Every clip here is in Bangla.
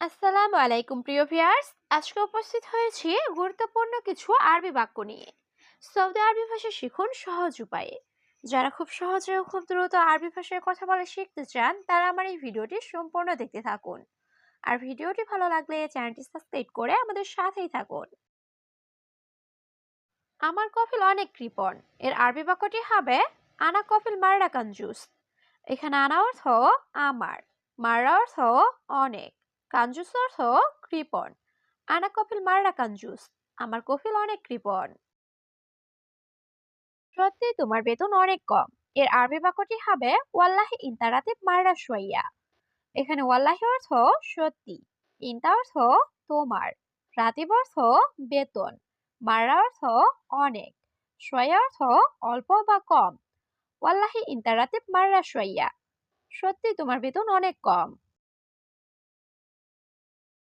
আসসালামু আলাইকুম, প্রিয় ভিউয়ার্স। আজকে উপস্থিত হয়েছি গুরুত্বপূর্ণ কিছু আরবি বাক্য নিয়ে। সৌদি আরবি ভাষা শিখুন সহজ উপায়ে। যারা খুব সহজে ও খুব দ্রুত আরবি ভাষায় কথা বলা শিখতে চান, তারা আমার এই ভিডিওটি সম্পূর্ণ দেখতে থাকুন। আর ভিডিওটি ভালো লাগলে চ্যানেলটি সাবস্ক্রাইব করে আমাদের সাথেই থাকুন। আমার কফিল অনেক কৃপণ। এর আরবি বাক্যটি হবে, আনা কফিল মাররা কাঞ্জুস এখানে আনা অর্থ, আমার। মাররা অর্থ, অনেক। কাঞ্জুস অর্থ কৃপণ। আনা কপিল মাররা কাঞ্জুস, আমার কপিল অনেক কৃপণ। সত্যি তোমার বেতন অনেক কম। এর আরবি বাক্যটি হবে, ওয়াল্লাহি ইন্তারাতে মাররা সোয়াইয়া এখানে ওয়াল্লাহি অর্থ সত্যি, ইন্তা অর্থ তোমার রাতিব অর্থ বেতন, মাররা অর্থ অনেক সোয়া অর্থ অল্প বা কম, ওয়াল্লাহি ইন্তারাতে মাররা সোয়াইয়া সত্যি তোমার বেতন অনেক কম।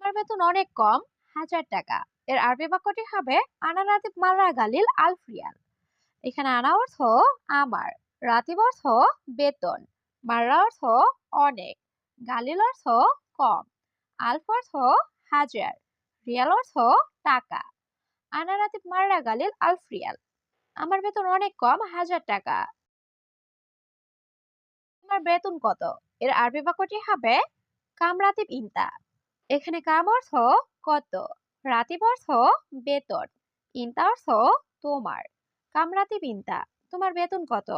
আমার বেতন অনেক কম, হাজার টাকা। এর আরবি বাক্যটি হবে আনা রাতিব মাররা গালিল আলফ রিয়াল এখানে আনা অর্থ, আমার। রাতিব অর্থ, বেতন। মাররা অর্থ, অনেক। গালিল অর্থ, কম। আলফ অর্থ, হাজার। রিয়াল অর্থ, টাকা। আনা রাতিব মাররা গালিল আলফ রিয়াল আমার বেতন অনেক কম, হাজার টাকা। আমার বেতন কত? এর আরবি বাক্যটি হবে, কামরাতিব ইন্তা এখানে কাম অর্থ কত? রাতিব অর্থ বেতন। ইন্তা অর্থ তোমার। কামরাতি বিন্তা, তোমার বেতন কত?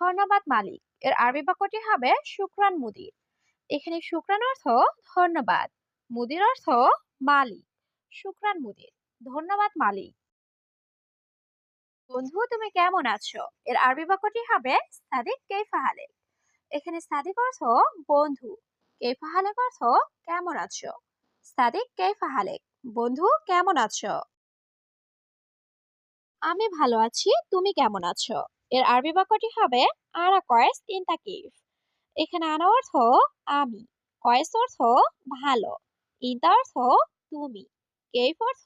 ধন্যবাদ মালিক, এর আরবি বাক্যটি হবে শুক্রান মুদির। এখানে শুক্রান অর্থ ধন্যবাদ, মুদির অর্থ মালিক, শুক্রান মুদির। ধন্যবাদ মালিক। বন্ধু, তুমি কেমন আছো? এর আরবি বাক্যটি হবে সাদিক কেফা হালেক। এখানে সাদিক অর্থ বন্ধু কেফা হালেক অর্থ কেমন আছো? সাদিক, কেফা হালেক। বন্ধু, কেমন আছো? আমি ভালো আছি, তুমি কেমন আছো? এর আরবি বাক্যটি হবে আনা কয়েস ইন তাকিফ। এখানে আনা অর্থ, আমি। কয়েস অর্থ, ভালো। ইনতা অর্থ, তুমি। কেফ অর্থ,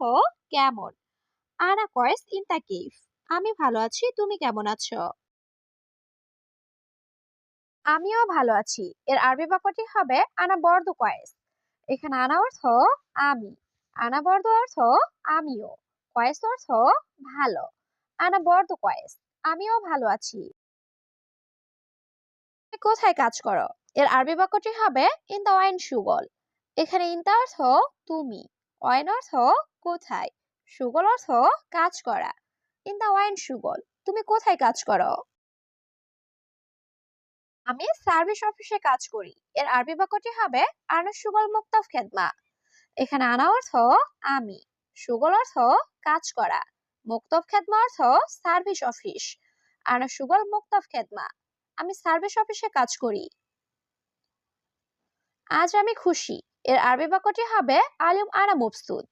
কেমন। আনা কয়েস ইন তাকিফ। আমি ভালো আছি, তুমি কেমন আছো? আমিও ভালো আছি। এর আরবি বাক্যটি হবে আনা বর্দ কয়েস। এখানে আনা অর্থ আমি। আনা বর্দ অর্থ আমিও। কয়েস অর্থ ভালো। আনা বর্দ কয়েস, আমিও ভালো আছি। কোথায় কাজ করো? এর আরবি বাক্যটি হবে ইন দা ওয়াইন সুগল। এখানে ইনতা অর্থ তুমি, ওয়াইন অর্থ কোথায়, সুগল অর্থ কাজ করা। ইন দা ওয়াইন সুগল, তুমি কোথায় কাজ করো? আমি সার্ভিস অফিসে কাজ করি। এর আরবি বাক্যটি হবে, আনা সুগল মুক্তাফ খেদমা। এখানে আনা অর্থ, আমি। সুগল অর্থ, কাজ করা। মুক্তব খেদমা অর্থ, সার্ভিস অফিস। আনা সুগল মুক্তব খেদমা। আমি সার্ভিস অফিসে কাজ করি। আজ আমি খুশি। এর আরবি বাক্যটি হবে, আলিম আনা মুফসুদ।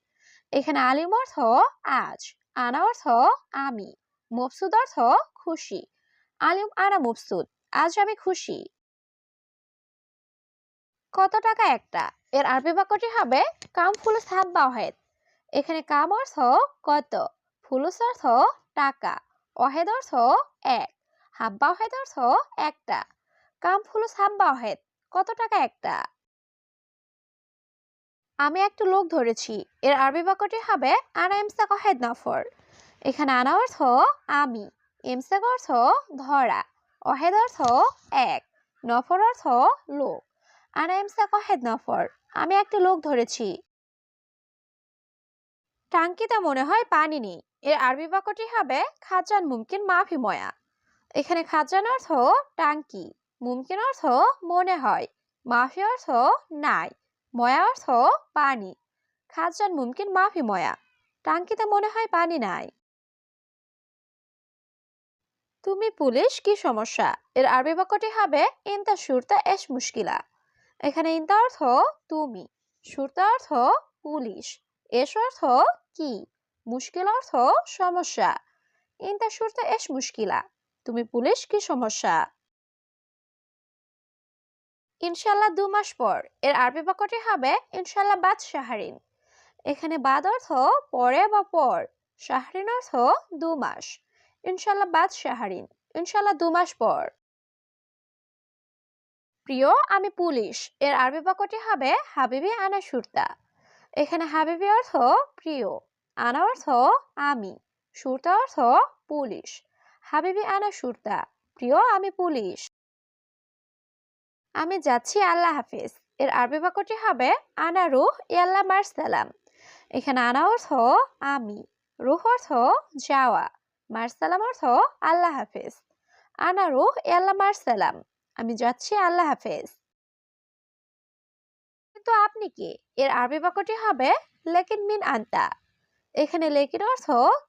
এখানে আলিম অর্থ, আজ। আনা অর্থ, আমি। মুফসুদ অর্থ, খুশি। আলিম আনা মুফসুদ। আজ আমি খুশি। কত টাকা একটা? এর আরবি বাক্যটি হবে, কাম ফুলুস হাব্বা ওয়াহেদ এখানে কাম অর্থ কত ফুলুস অর্থ টাকা, ওয়াহেদ অর্থ এক হাব্বা ওয়াহেদ অর্থ একটা। কাম ফুলুস হাব্বা ওয়াহেদ কত টাকা একটা? আমি একটা লোক ধরেছি, এর আরবি বাক্যটি হবে, আনা ইমসাক অহেদ নফর। এখানে আনা অর্থ আমি, ইমসাক অর্থ ধরা। ওয়াহেদ অর্থ এক নফর অর্থ লোক। আনা ইমসাক ওয়াহেদ নফর আমি একটা লোক ধরেছি। টাঙ্কিতে মনে হয় পানি নেই এর আরবি বাক্যটি হবে খাজান মুমকিন মাফি ময়া। এখানে খাজান অর্থ টাঙ্কি মুমকিন অর্থ মনে হয়, মাফি অর্থ নাই, ময়া অর্থ পানি। খাজান মুমকিন মাফি ময়া টাঙ্কিতে মনে হয় পানি নাই। তুমি পুলিশ? কি সমস্যা? এর আরবি বাক্যটি হবে, ইনতা সুরতা এস মুশকিলা। এখানে ইনতা অর্থ তুমি সুরতা অর্থ পুলিশ এস অর্থ কি মুশকিল অর্থ সমস্যা ইনতা সুরতা এস মুশকিলা তুমি পুলিশ? কি সমস্যা? ইনশাল্লাহ দু মাস পর। এর আরবি বাক্যটি হবে ইনশাল্লাহ বাদ শাহরিন এখানে বাদ অর্থ পরে বা পর শাহরিন অর্থ দু মাস ইনশাল্লাহ বাদ শাহরিন ইনশাল্লাহ দু মাস পর। প্রিয়, আমি পুলিশ। এর আরবি বাক্যটি হবে হাবিবি আনা সুরতা। এখানে হাবিবি অর্থ প্রিয়, আনা অর্থ আমি, সুরতা অর্থ পুলিশ। হাবিবি আনা সুরতা, প্রিয়, আমি পুলিশ। আমি যাচ্ছি, আল্লাহ হাফিজ। এর আরবি বাক্যটি হবে আনা রুহ ইয়াল্লা মার সালাম। এখানে আনা অর্থ আমি, রুহ অর্থ যাওয়া। মার সালাম অর্থ আল্লাহ হাফিজ। আনা রুহ ইয়াল্লা মার সালাম আমি যাচ্ছি আল্লাহ হাফেজ। কিন্তু আপনি কি? এর আরবি বাক্যটি হবে লেকিন মিন আন্তা। এখানে লেকিন অর্থ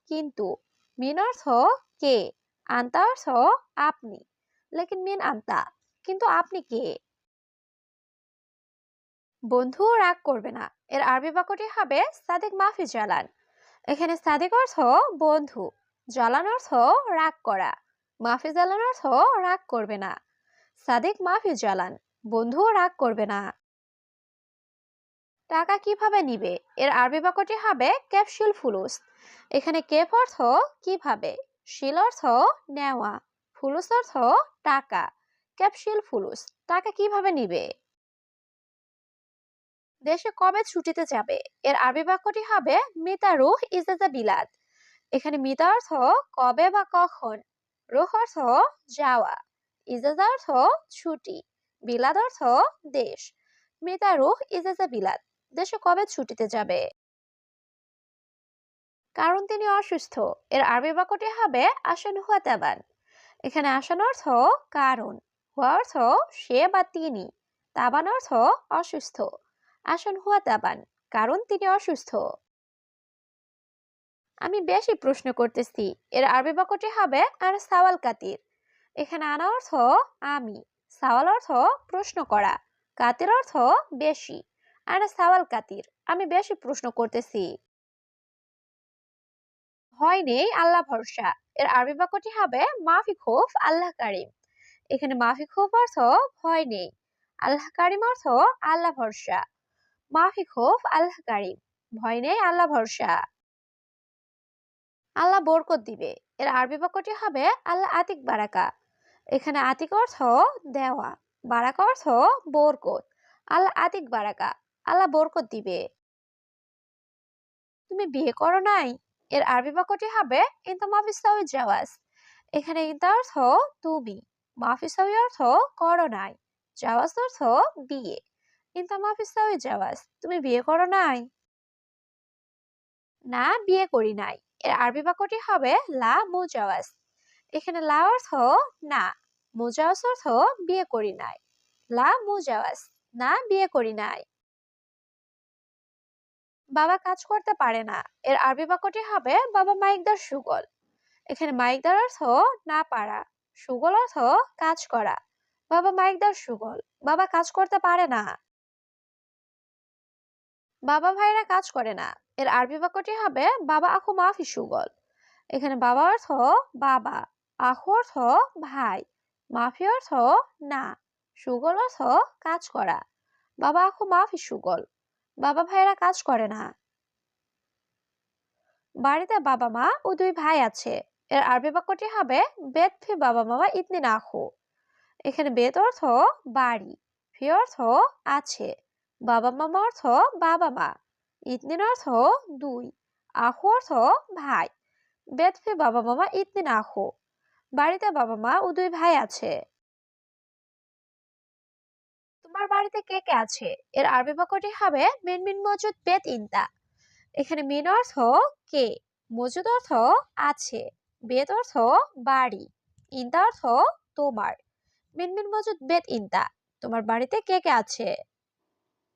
কিন্তু, মিন অর্থ কে? আন্তা অর্থ আপনি। লেকিন মিন আন্তা, কিন্তু আপনি কে? বন্ধু, রাগ করবে না। এর আরবি বাক্যটি হবে সাদেক মাফি জালান এখানে সাদেক অর্থ বন্ধু। জ্বালান অর্থ রাগ করা। মাফি জ্বালান অর্থ রাগ করবে না। সাদেক মাফি জ্বালান বন্ধু রাগ করবে না। টাকা কীভাবে নিবে? এর আরবি বাক্যটি হবে ক্যাপসুল ফুলুস। এখানে কেপ অর্থ কীভাবে? শিল অর্থ নেওয়া, ফুলুস অর্থ টাকা। ক্যাপসুল ফুলুস, টাকা কীভাবে নিবে? দেশে কবে ছুটিতে যাবে? এর আরবি বাক্যটি হবে মিতা রুহ ইজাজা বিলাদ এখানে মিতা অর্থ কবে বা কখন? রুহ অর্থ যাওয়া, ইজাজা অর্থ ছুটি, বিলাদ অর্থ দেশ। মিতা রুহ, ইজাজা, বিলাদ, দেশে কবে ছুটিতে যাবে? কারণ তিনি অসুস্থ। এর আরবি বাক্যটি হবে আসান হুয়া তাবান। এখানে আসান অর্থ কারণ, হুয়া অর্থ সে বা তিনি, তাবান অর্থ অসুস্থ। আসন হুয়া তাবান, কারণ তিনি অসুস্থ। আমি বেশি প্রশ্ন করতেছি। এর আরবি বাক্যটি হবে আর সাওয়াল কাতির। এখানে আনা অর্থ আমি। সাওয়াল অর্থ প্রশ্ন করা। কাতির অর্থ বেশি। আর সাওয়াল কাতির। আমি বেশি প্রশ্ন করতেছি। ভয় নেই, আল্লাহ ভরসা। এর আরবি বাক্যটি হবে, মাফি খোফ, আল্লাহ কারিম। এখানে মাফি খোফ অর্থ ভয় নেই, আল্লাহ কারিম অর্থ আল্লাহ ভরসা। মাফি খোফ, আল্লাহ কারিম। ভয় নেই, আল্লাহ ভরসা। আল্লাহ বরকত দিবে। এর আরবি বাক্যটি হবে আল্লাহ আতিক বারাকা। এখানে আতিক অর্থ দেওয়া, বারাকা অর্থ বরকত। আল্লাহ আতিক বারাকা, আল্লাহ বরকত দিবে। তুমি বিয়ে করো নাই? এর আরবি বাক্যটি হবে ইনতা মাফিসাউই জাওয়াজ। এখানে ইনতা অর্থ তুমি, মাফিসাউই অর্থ করো নাই, জাওয়াজ অর্থ বিয়ে। ইনতা মাফিসাউই জাওয়াজ, তুমি বিয়ে করো নাই? না, বিয়ে করি নাই। এর আরবি বাক্যটি হবে লা মুজাওয়াজ। এখানে লা অর্থ না, মুজাওয়াজ অর্থ বিয়ে করি নাই। লা মুজাওয়াজ, না বিয়ে করি নাই। বাবা কাজ করতে পারে না, এর আরবি বাক্যটি হবে বাবা মাইকদার সুগল। এখানে মাইকদার অর্থ না পারা, সুগল অর্থ কাজ করা। বাবা মাইকদার সুগল, বাবা কাজ করতে পারে না। বাবা ভাইরা কাজ করে না এর আরবি বাক্যটি হবে, বাবা আখু মাফি সুগল এখানে বাবা অর্থ বাবা, আখু অর্থ ভাই, মাফি অর্থ না, সুগল অর্থ কাজ করা। বাবা আখু মাফি সুগল বাবা ভাইরা কাজ করে না। বাড়িতে বাবা মা ও দুই ভাই আছে। এর আরবি বাক্যটি হবে, বেদ ফি বাবা মামা ইতনি নাখু এখানে বেদ অর্থ বাড়ি, ফি অর্থ আছে। বাবা মামা অর্থ বাবা মা। ইতনিন অর্থ দুই, আহু অর্থ ভাই। বেদ ফি বাবা মামা ইতনিন আহু। বাড়িতে বাবা মা ও দুই ভাই আছে। তোমার বাড়িতে কে কে আছে? এর আরবি বাক্যটি হবে মিন মিন মজুদ বেত ইনতা। এখানে মিন অর্থ কে, মজুদ অর্থ আছে, বেদ অর্থ বাড়ি, ইনতা অর্থ তোমার। মিন মিন মজুদ বেত ইনতা। তোমার বাড়িতে কে কে আছে?